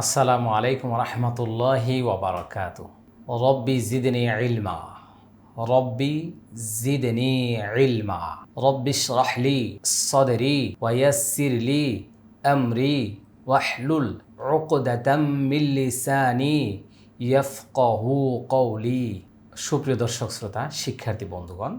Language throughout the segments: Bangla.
আসসালামু আলাইকুম রহমতুল্লাহি ওবরাকাত রব্বি জিদনি ইলমা। রব্বি জিদনি ইলমা। রব্বি শরহলি সদরি ওয়াসিরলি আমরি ওয়াহলুল উকদাতাম মিন লিসানি ইয়াফকাহু কওলি। সুপ্রিয় দর্শক, শ্রোতা, শিক্ষার্থী, বন্ধুগণ,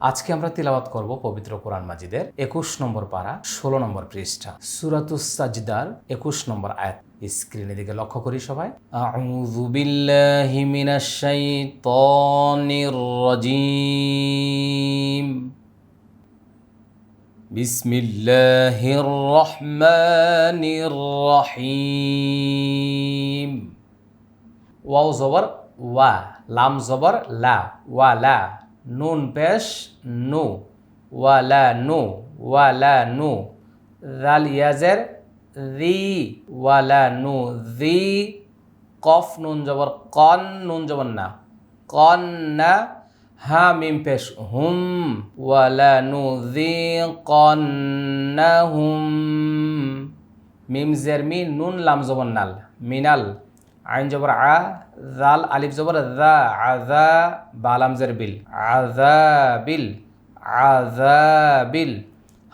আজকে আমরা তিলাবাত করব পবিত্র কোরআন মাজিদের একুশ নম্বর পারা, ষোলো নম্বর পৃষ্ঠা, সুরাতুস সাজদার একুশ নম্বর আয়াত। স্ক্রিনের দিকে লক্ষ্য করি সবাই। আউযু বিল্লাহি মিনাশ শাইতানির রাজিম। বিসমিল্লাহির রহমানির রহিম। ওয়াও জবর, ওয়া, লাম জবর, লা, ওয়া, লা, নুন পেশ, নু ওয়ালা নু ওয়ালা নু জাল ইয়াজের রি, ওয়ালা নু জি কফ, নুন জবর, কন, নুন জবর না। কন না, হা, মিম পেশ, হুম, ওয়ালা নু জি কন না, হুম। মিম জের, মি, নুন, লাম জবর নাল, মিনাল, আইন জবর আ জাল আলিফ জবর দা আজা বালাম জের বিল আজা বিল আজা বিল।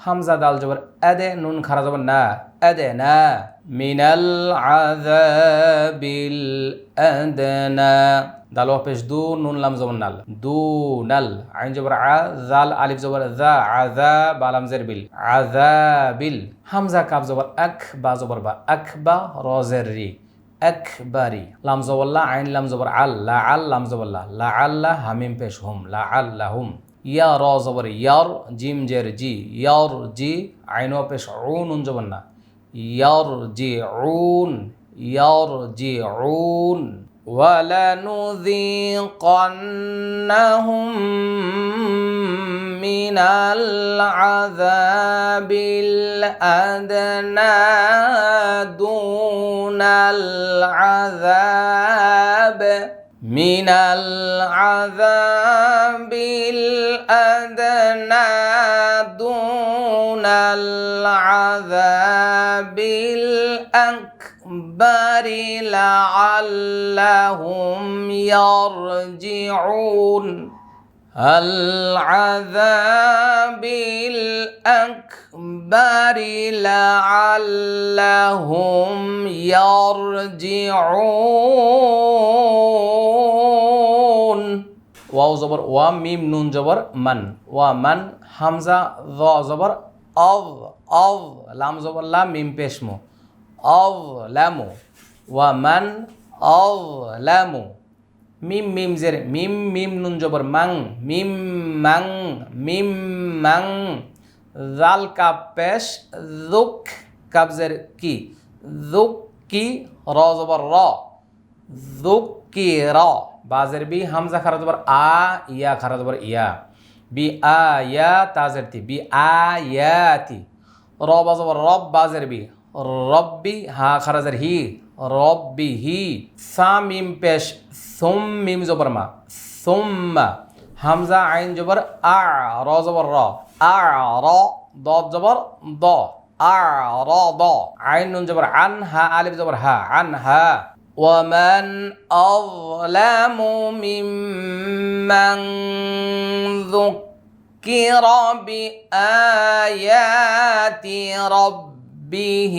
হামজা, দাল জবর আদে নুন, খারা জবর না। না মিনাল আযাবিল আদনা দাল পেশ দু নুন লাম জবর নাল দু নাল আইন জবর আ জাল আলিফ জবর জা আজা বালাম জের বিল আযাবিল হামজা কাব জবর আখ বা জবর বা আখ বা রজের রি একবারি লাম জবল্লা আইন লাম জবর আল্লাহ আল লাম জবল্লা লা আল্লাহ হামিম পেশ হুম লা আল্লাহ হুম ইয়া র জবর ইয়ার জিম জের জি ইয়ার জি আইন পেশ উন উন জবর না يرجعون يرجعون. ولنذيقنهم من العذاب الأدنى دون العذاب من العذاب الأدنى دون العذاب. بالأكبر لعلهم يرجعون. العذاب الأكبر لعلهم يرجعون. واو زبر وميم نون زبر من. ومن حمزة ضاء زبر أض. অভ লাম জবর লাম মিম পেশমু অভ লামু ওয়া মান অভ লামু মিম মিম জের, মিম মিম নুন জবর মাং, মিম মাং মিম মাং। জাল কাপ পেশ, জুক কাবজের কি? জুক কি র জবর র। জুক কি র। বাজের বি হামজা খারা জবর আ, ইয়া খারা জবর ইয়া। বি আ, ইয়া তাজের তি। বি আ ইয়াতি র বা জবর রব বাজের বি রব্বি হা খারাজের হি রব্বি হি সা মিম পেশ সুম মিম জবর মা সুম্মা হামজা আইন জবর আ র জবর র আ র দ জবর দ আ র দ আইন নুন জবর আন হা আলিফ জবর হা আন হা ومن أظلم ممن ذكر بآيات ربه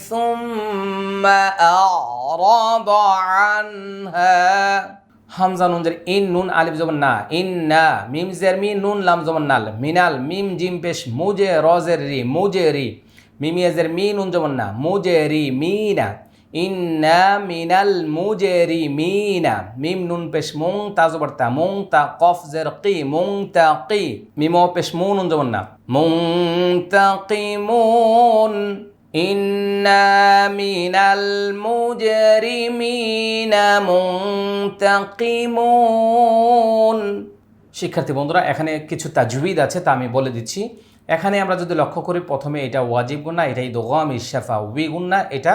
ثم أعرض عنها হামজা নুন জের ইন নুন আলিফ জবর না ইন না মিম জের মি নুন লাম জবর নাল মিনাল মিম জিম পেশ মুজে রজের রি মুজে রি মিমিয়াজের মি নুন জবর না মুজে রি মিনা ইন্না মিনাল মুজেরি মিনা মিম নুন পেশ মুং তা জবর তা মুং তা কফ জের কি মুং তা কি মিমো পেশ মু নুন জবর না মুং তা কি মুন ইন্না মিনাল মুজরিমিনা মুনতাকিমুন শিক্ষার্থী বন্ধুরা, এখানে কিছু তাজবিদ আছে, তা আমি বলে দিচ্ছি। এখানে আমরা যদি লক্ষ্য করি, প্রথমে এটা ওয়াজিব গুন্না এটা ইদগাম ইশাফা উই গুন্না এটা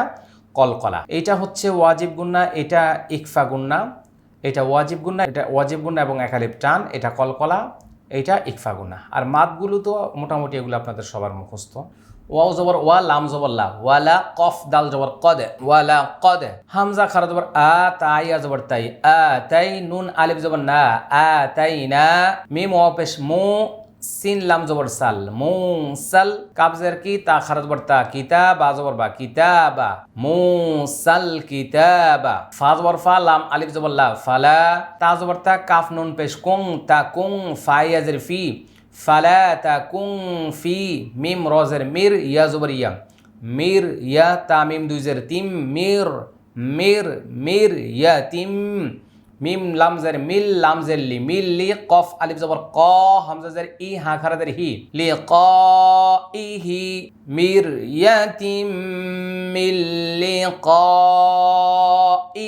কলকলা। এটা হচ্ছে ওয়াজিব গুন্না, এটা ইকফা গুন্না। এটা ওয়াজিব গুন্না, এটা ওয়াজিব গুন্না এবং একালিপ টান, এটা কলকলা, এটা ইকফা গুন্না। আর মাতগুলো তো মোটামুটি এগুলো আপনাদের সবার মুখস্থ। ওয়াও জবর ওয়া, লাম জবর লা ওয়ালা কফ, দাল জবর কদে। ওয়ালা কদে। হামজা, খারা জবর আ, তাই, আ জবর তাই। আ, তাই, নুন, আলিফ জবর না। আ, তাই, না। মিম ওয়া পেশ, মু সিন লাম জবর সাল মু সাল, কাবজের কি তা খারা জবর তা কিতাবা, জবর বা কিতাবা মু সাল কিতাবা। ফা জবর ফা, লাম আলিফ জবর লা ফালা, তা জবর তা কাফ নুন পেশ কুং, তা কুং ফাই আজের ফি, ফালা তা কুং ফি, মিম রজের মির, ইয়া জবর ইয়া। মির, ইয়া, তামিম দুইজের তিম, মির মির মির, ইয়া, তিম। মিম লামজের মিল লামজের লি, মিল লি কফ আলিফ জবর ক হামজাজের ই, হা খারাদের হি। লি ক ইহি মির ইয়াতিম মিল লি ক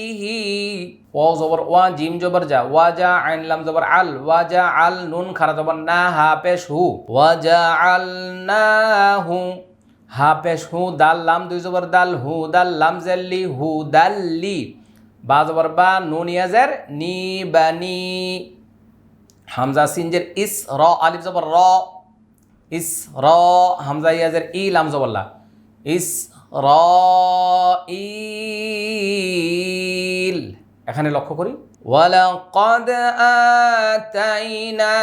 ইহি ওয়াও জবর ওয়া, জিম জবর যা ওয়াজা আইন লাম জবর আল ওয়াজা আল নুন খারা জবর না, হা পেশ হু। ওয়াজা আল না হু, হা পেশ হু, দাল লাম দুই জবর দাল হু, দাল লাম জেল্লি হু দাল্লি বা জবর বা নুন ইয়াজের নি বানি হামজা সিনজের ইস র, আলিফ জবর র। ইস র, হামজা ইয়াজের ই, লাম জবল্লা ইস র ইল এখানে লক্ষ্য করি। ولقد آتينا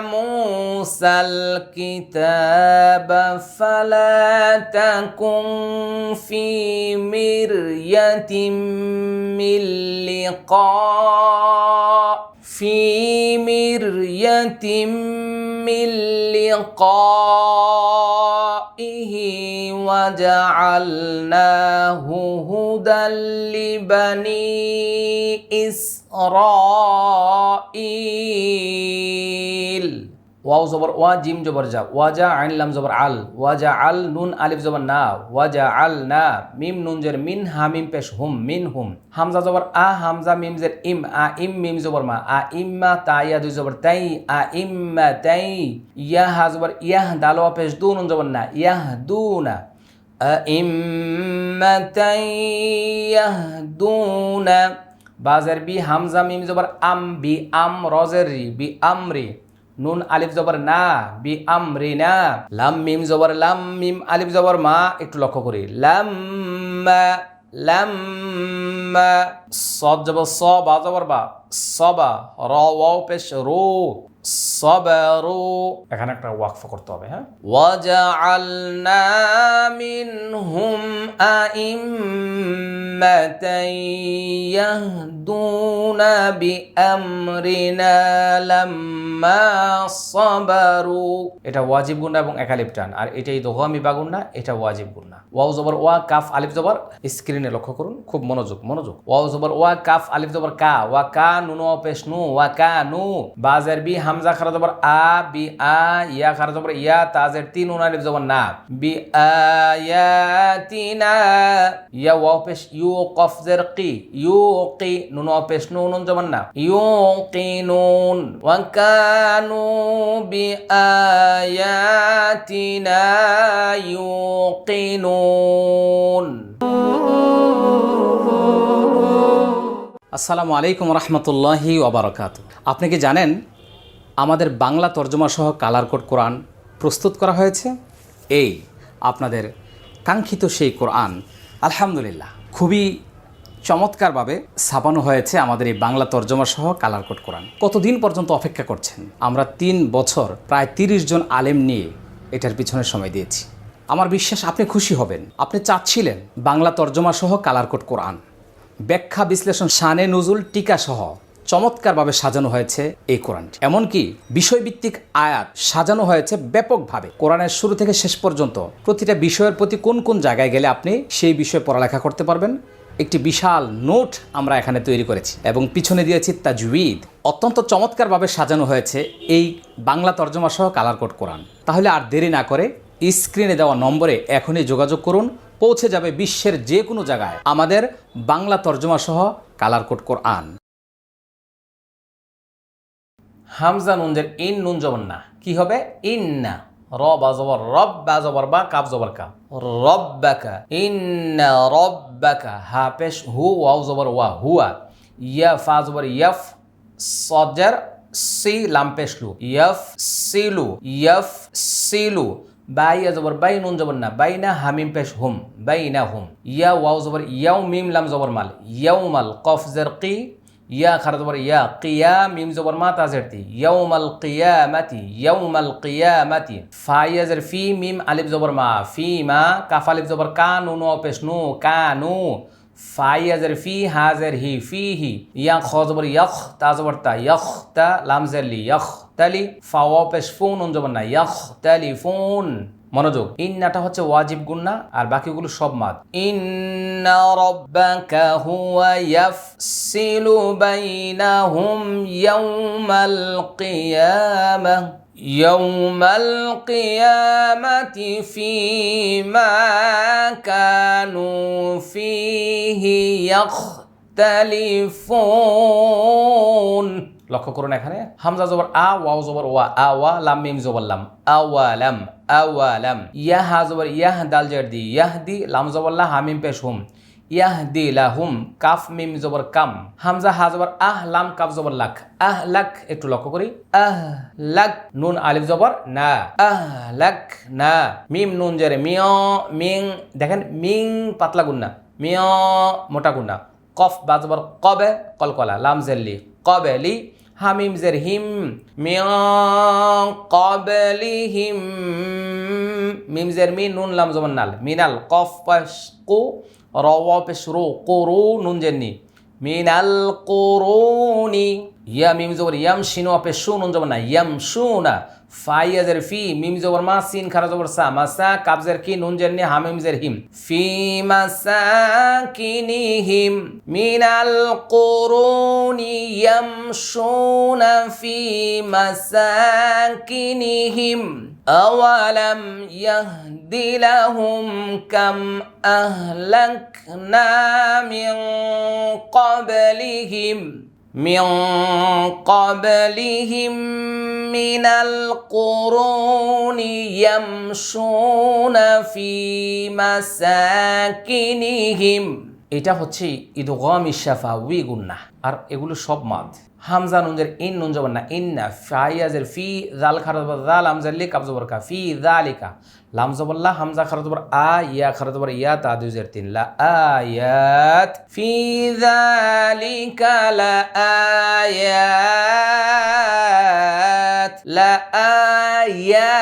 موسى الكتاب فلا تكن في مرية من لقاء في مرية من لقائه وجعلناه هدى لبني إسرائيل. ওয়াও জবর ওয়া জিম জবর যা ওয়াজা আইন লাম জবর আল ওয়াজা আল নুন আলিফ জবর না ওয়াজা আল না মিম নুন জের মিন হা মিম পেশ হুম মিন হুম হামজা জবর আ হামজা মিম জের ইম আ ইম মিম জবর মা আ ইম্মা তা ইয়া দুই জবর তাই আ ইম্মা তাই ইয়া হা জবর ইয়াহ দাল ওয়া পেশ দু নুন জবর না ইয়াহ দু না أئمة يهدون বাজের বি হামজা মিম জবর আম বি আম রজের রি বি আমরি নুন আলিফ জবর না, বি আমরি না। লাম মিম জবর, লাম মিম আলিফ জবর মা, একটু লক্ষ্য করি। লাম লাম সব জবর স, বা জবর বা। সবা র, ওয়াও, পেশ, রু। সবারু। এখানে একটা ওয়াকফ করতে হবে হ্যাঁ? ওয়াজআলনা মিনহুম আইম্মাতান ইয়াহদুনা বিআমরিনা লাম্মা সাবারু। এটা ওয়াজিব গুণা এবং একালিফ টান আর এটাই দোহামি বা গুণা এটা ওয়াজিব গুণা। ওয়াও জবর ওয়া কাফ আলিফ জবর স্ক্রিনে লক্ষ্য করুন খুব মনোযোগ মনোযোগ। ওয়াও জবর ওয়া কাফ আলিফ জবর কা ওয়া কা নুন ওয়া পেশ নু ওয়া কা নু বাজার বি হামজা খারা জবর আ, বি, আ, ইয়া খারা জবর ইয়া তাজের তিন নুন আলিফ জবর না। বি আয়াতিনা ইয়া ওয়া পেশ, ইউ, কফ, জের, কি, ইউ, কি, নুন ওয়া পেশ, নু, নুন জবর না। ইউ, কি, নুন ওয়া কানু বি আয়াতিনা ইউকিনুন আসসালামু আলাইকুম রহমতুল্লাহি ওবরাকাত আপনি কি জানেন আমাদের বাংলা তর্জমা সহ কালার কোড কোরআন প্রস্তুত করা হয়েছে। এই আপনাদের কাঙ্ক্ষিত সেই কোরআন, আলহামদুলিল্লাহ, খুবই চমৎকারভাবে ছাপানো হয়েছে আমাদের এই বাংলা তর্জমা সহ কালার কোড কোরআন। কতদিন পর্যন্ত অপেক্ষা করছেন? আমরা তিন বছর, প্রায় তিরিশ জন আলেম নিয়ে এটার পিছনে সময় দিয়েছি। আমার বিশ্বাস, আপনি খুশি হবেন। আপনি চাচ্ছিলেন বাংলা তর্জমা সহ কালার কোড কোরআন। ব্যাখ্যা বিশ্লেষণ শানে নজুল টিকা সহ চমৎকারভাবে সাজানো হয়েছে এই কোরআনটি। এমনকি বিষয়ভিত্তিক আয়াত সাজানো হয়েছে ব্যাপকভাবে। কোরআনের শুরু থেকে শেষ পর্যন্ত প্রতিটা বিষয়ের প্রতি কোন কোন জায়গায় গেলে আপনি সেই বিষয়ে পড়ালেখা করতে পারবেন? একটি বিশাল নোট আমরা এখানে তৈরি করেছি এবং পিছনে দিয়েছি তাজউইদ। অত্যন্ত চমৎকারভাবে সাজানো হয়েছে এই বাংলা তর্জমা সহ কালার কোড কোরআন। তাহলে আর দেরি না করে স্ক্রিনে দেওয়া নম্বরে এখনই যোগাযোগ করুন। পৌঁছে যাবে বিশ্বের যে কোনো জায়গায় আমাদের বাংলা তর্জমা সহ কালার কোড কোরআন। হামজা নুনজের ইন নুন জবর না। কি হবে? ইন র বা জবর রব বা জবর বা কাব জবর কা রব্বাকা। ইন্না রব্বাকা। হা পেশ হু, ওয়াও জবর, ওয়া হুয়া। ইয়া ফা জবর, ইয়াফ সজর, সি লাম পেশ লু। ইয়াফ সিলু ইয়াফ সিলু বাই ইয়া জবর, বাই নুন জবর না। বাই না হামিম পেশ হুম বাই না হুম। ইয়া, ওয়াও জবর, ইয়াও মিম লাম জবর মাল। ইয়াও মাল কফ জের কি ইয়া খারা জবর ইয়া কিয়া মিম জবর মা তাজের তি ইয়াউমাল কিয়ামাতি ইয়াউমাল কিয়ামাতি ফা ইয়া জের ফি মিম আলিফ জবর মা ফি মা কাফ আলিফ জবর কা নুন ও পেশ নু কানু ফাইয়াজের ফি হাজের হি ফি হি ইয়া খ জবর ইয়খ তা জবর তা ইয়খ তা লামজের লি ইয়খ তালি ফাওয়া পেশ ফুন উন জবর না ইয়খ তালি ফুন মনোযোগ ইন্নাটা হচ্ছে ওয়াজিব গুন্না আর বাকিগুলো সব মাদ ইন্না রাব্বাকা হুয়া ইয়াফসিলু বাইনাহুম ইয়াউমাল কিয়ামাহ يوم القيامة فيما كانوا فيه يختلفون লক্ষ্য করুন এখানে, হামজা জবর আ, ওয়াও জবর ওয়া, আ, ওয়া, লাম, মিম জবর লাম আওয়ালাম আওয়ালাম ইয়াহ, হা জবর ইয়াহ, দাল, জের, দি, ইয়াহ, দি, লাম, জবর, লা হামিম পেশ, হুম ইয়াহদি লাহুম কাফ, মিম, জবর, কাম, হামজা, হা, জবর, আহ, লাম, কাফ, জবর লাখ আহ লাখ একটু লক্ষ্য করি, আহ লাখ নুন, আলিফ, জবর, না, আহ লাখ না, মিম, নুন, জেরে, মিয়, মিং, দেখেন, মিং, পাতলা গুন্না, মিয়, মোটা গুন্না, কফ, বা, জবর, কবে, কলকলা, লাম জেল্লি কবেলি হামিম জের হিম কবলিহিম, মিম জের মি নুন, লাম জবর নাল, মিনাল কফ পাশ কু রওয়া পেশ রো কোরো, নুন জেননি মিনাল কোরোনি। ইয়া মিম জবর ইয়াম শিনো পেশ শু নুন জবর না ইয়াম শু না ফাইয়াজের ফি মিম জবর মা সিন খারা জবর সা মাসা কাবজের কি নুন জেননি হামিম জের হিম ফি মাসাকিনিহিম মিনাল কোরোনি ইয়ামশুনা ফি মাসাকিনিহিম أولم يهد لهم كم أهلكنا من قبلهم من قبلهم من القرون يمشون في مساكنهم এটা হচ্ছে ইদগাম ইশাফা উই গুন্না আর এগুলো সব মাদ হামজা নুনজের ইন নুন জবর না ইন্না ফাইয়াজের ফি জাল খারাজ জাল হামজার লি কাবজ বর কা ফি জালিকা লাম জবল্লা হামজা খারাজ বর আ ইয়া খারাজ বর ইয়া তা দুজের তিন লা আয়াত ফি জালিকা লা আয়াত লা আয়াত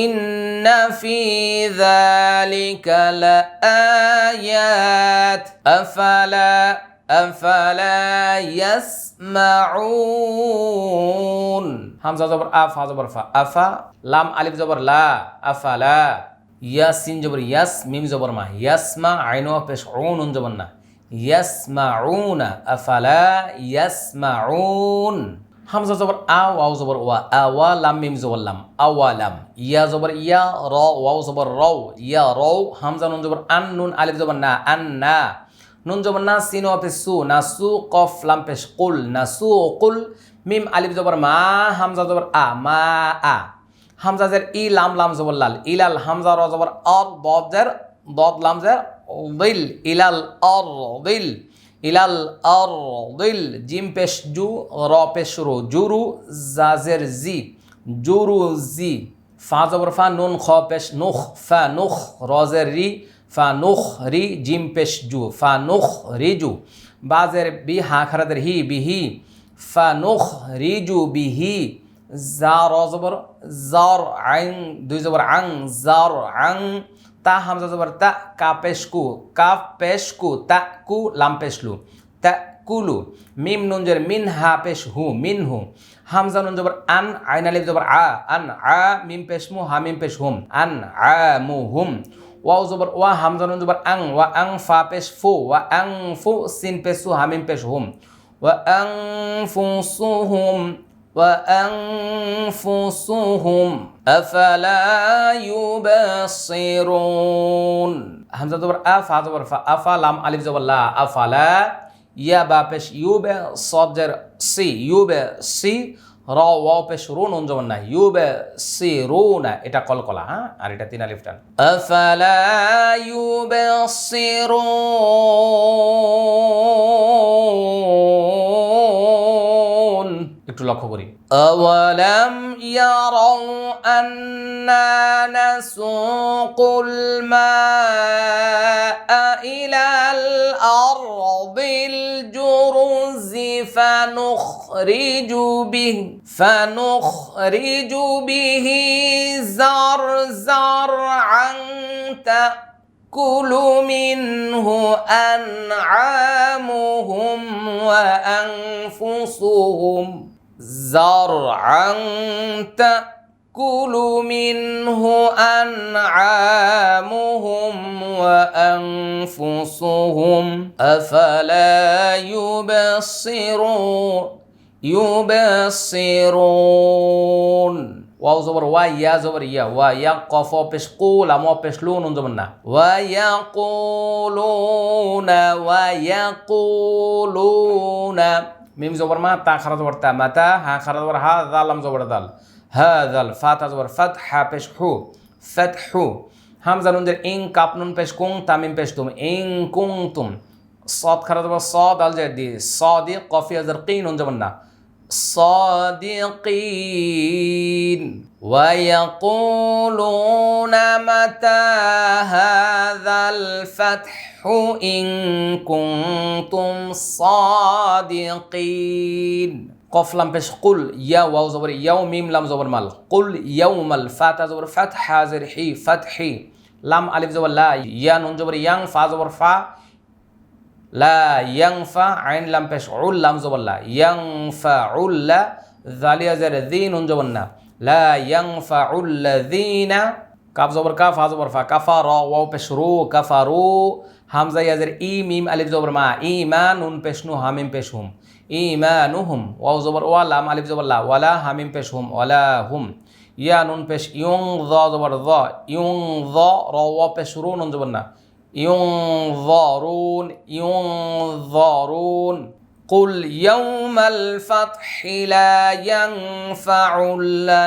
ইন্না ফি যালিকা লা আয়াত আফালা أفلا يسمعون همزة زبر أف زبر فا أفا لام ألف زبر لا أفلا ياسين زبر يس ميم زبر ما يسمع عينو بش عون زبرنا يسمعون أفلا يسمعون همزة زبر أ واو زبر وا أوا لام ميم زبر لام أوا لام يا زبر يا را واو زبر رو يا رو همزة نون زبر أن نون ألف زبر نا أن نا নুন জবর না সিন পেশ সু, না সু কফ লাম পেশ কুল, না সু ও কুল মিম আলিফ জবর মা, হামজা জবর আ, মা, আ। হামজা জের ই, লাম লাম জবর লাল। ইলাল হামজা, র জবর অর দদ জের দদ লাম জের দিল। ইলাল অর, দিল। ইলাল অর, দিল। জিম পেশ, জু, র পেশ, রু। জুরু জাজের জি। জুরু, জি। ফা জবর ফা, নুন, খ পেশ, নুখ, ফা, নুখ রজের রি। ফা নুখ রি জিম পেশ জু ফা নুখ রিজু বাজের বি, হা খারাদের হি, বিহি। ফা নুখ রিজু বিহি। জা র জবর, জর আং দুই জবর, আং, জর, আং। তা হামজা জবর, তা, কা, পেশকু। কাফ পেশকু, তা, কু, লাম, পেশলু। তা, কুলু। মিম নুনজের মিন, হা, পেশ, হু, মিন, হু। হামজা নুন, জবর, আন, আইন জবর, আ। আন, আ, মিম, পেশ, মু, হা, মিম, পেশ, হুম। আন, আ, মু, হুম। ওয়াও জবর ওয়া হামজা নুন জবর আং ওয়া আং ফা পেশ ফু ওয়া আং ফু সিন পেশ সু হা মিম পেশ হুম ওয়া আং ফু সু হুম وأنفسهم أفلا يبصرون همزة زبر أفا زبر فا أفا لام ألف زبر لا أفلا يا با পেশ ইউবে সজের সি ইউবে সি র ওয়াও পেশ রু নুন জবর না ইউবে সি রু না এটা কলকলা হ্যাঁ আর এটা তিন আলিফ টান আফালা ইউবে একটু লক্ষ্য করি أولم يروا أنا نسوق الماء إلى الأرض الجرز فنخرج به فنخرج به زرزرعا تأكل منه أنعامهم وأنفسهم. زرعا تأكل كل منه أنعامهم وأنفسهم أفلا يبصرون يبصرون واو زبر واي يا زبر يا وا يقف بشقول ما بشلون انظمنا ويقولون ويقولون. ميم زبر ما تاخر زبر ورتا متى ها خرج ور ها ظلم زبر ظلم মাতা হা খারা জবর হা দাল আম জবর দাল হা দাল ফা তা জবর ফাত হা পেশ হু ফাত হু হামজা নুন জের ইং কাপ নুন পেশ কুং তামিম পেশ তুম ইং কুং তুম صاد খারা জবর صاد আল জাদি صادق কফি আজর কি নুন জবর না صادقين ويقولون متى هذا الفتح إن كنتم صادقين قف لام باش قل يا واو زبر یا میم لام زبر مال. قل يوم الفتح زبر فتح حاضر حي فتح لام ألف زبر لا يا نون زبر يان فا زبر فا. لا ينفع عين لام باش عل لام زبر لا. ينفع لا ذالی زر ذين نون زبر لا ينفع الذين كاف زبر كاف ها زبر فا. كفر واو باش رو كفروا همزة يا زر إي میم ألف زبر ما. ايمان نون باش نو هم باش هم ইমানুহুম ওয়াও জবর ওয়া লাম আলিফ জবর লা ওয়ালা হামিম পেশ হুম ওয়ালা হুম ইয়া নুন পেশ ইয়ং য জবর য ইয়ং য র ওয়া পেশ রু নুন জবর না ينظرون ينظرون قل يوم الفتح لا ينفع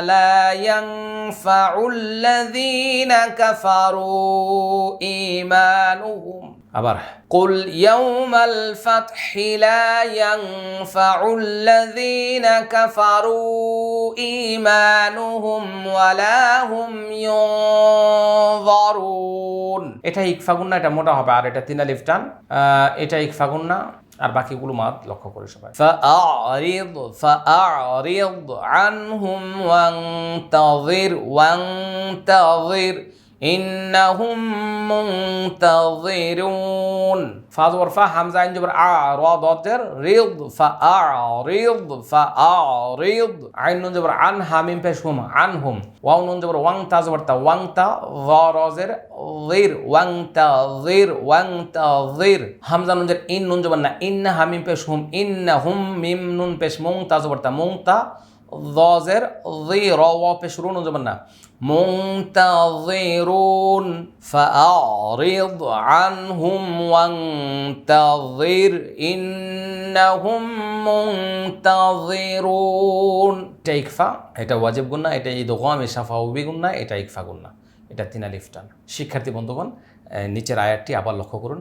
لا ينفع الذين كفروا إيمانهم আবার قل يوم الفتح لا ينفع الذين كفروا إيمانهم ولا هم ينظرون এটা ইকফাগুন না এটা মোটা হবে আর এটা তিন আলিফ টান আহ, এটা ইকফাগুন না আর বাকিগুলো মাত লক্ষ্য করে সবাই فأعرض فأعرض عنهم وانتظر وانتظر إنهم منتظرون فاظبر فا حمزة عند جبر أعرض رض فأعرض فأعرض عين نون جبر عن حاميم بشهم عنهم واو نون جبر وان تازبر تا وان تا ضرازر ضير وان تظير وان تظير حمزة نون جبر إن نون جبر نا إن حاميم بشهم إنهم ميم نون بش مون تازبر تا مون تا ضازر ضير واو بشرون نون جبر نا منتظرون فأعرض عنهم وانتظر إنهم منتظرون এটা ইকফা এটা ওয়াজিব গুন্না এটা ঈদ গোয়ামে সাফা উবি গুন্না এটা ইকফা গুন্না এটা তিনা লিফটান শিক্ষার্থী বন্ধুগণ আহ, নিচের আয়াতটি আবার লক্ষ্য করুন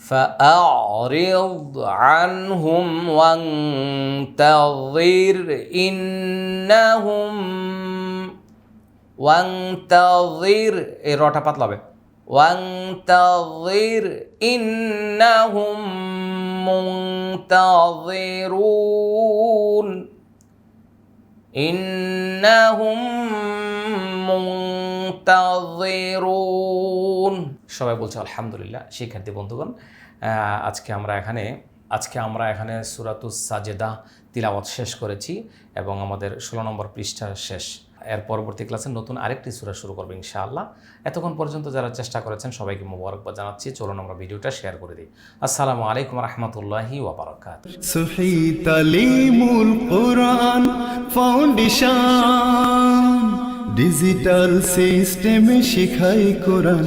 فأعرض عنهم وانتظر إنهم ওয়াংতাজির এই রটা পাতলা হবে ওয়াংতাজির ইন্নাহুম মুনতাজিরুন ইন্নাহুম মুনতাজিরুন সবাই বলছে, আলহামদুলিল্লাহ। শিক্ষার্থী, বন্ধুগণ আজকে আমরা এখানে, আজকে আমরা এখানে সুরাতুস সাজেদা তিলাওয়াত শেষ করেছি এবং আমাদের ষোলো নম্বর পৃষ্ঠা শেষ। এর পরবর্তী ক্লাসে নতুন আরেকটি সুরা শুরু করব ইনশাআল্লাহ। এতক্ষণ পর্যন্ত যারা চেষ্টা করেছেন সবাইকে মোবারকবাদ জানাচ্ছি, চলুন আমরা ভিডিওটা শেয়ার করে দিই। আসসালামু আলাইকুম রহমতুল্লাহি ডিজিটাল সিস্টেমে শেখাই কোরআন।